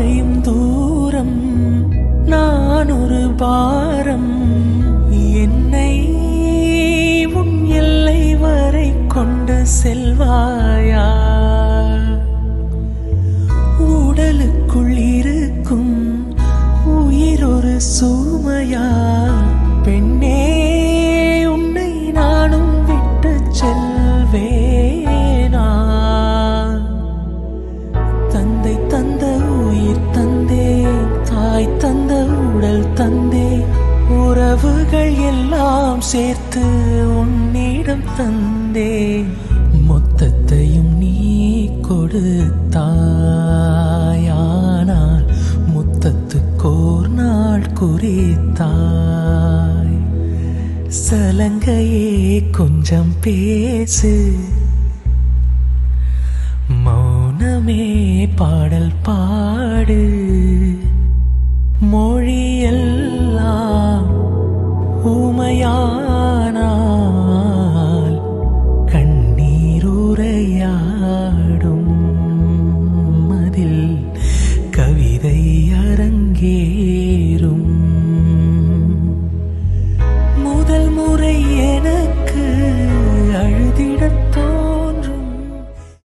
பாதையும் தூரம் நான் ஒரு பாரம். என்னை உன் எல்லை வரை கொண்டு செல்வாயா? உடலுக்குள் இருக்கும் உயிர் ஒரு சூமையா? பெண் உறவுகள் எல்லாம் சேர்த்து உன்னிடம் தந்தே மொத்தத்தையும் நீ கொடுத்தாயானால் முத்தத்துக்கோர் நாள் குறித்தாய். சலங்கையே கொஞ்சம் பேசு. மௌனமே பாடல் பாடு. உமையானால் கண்ணீருரையாடும் அதில் கவிதை அரங்கே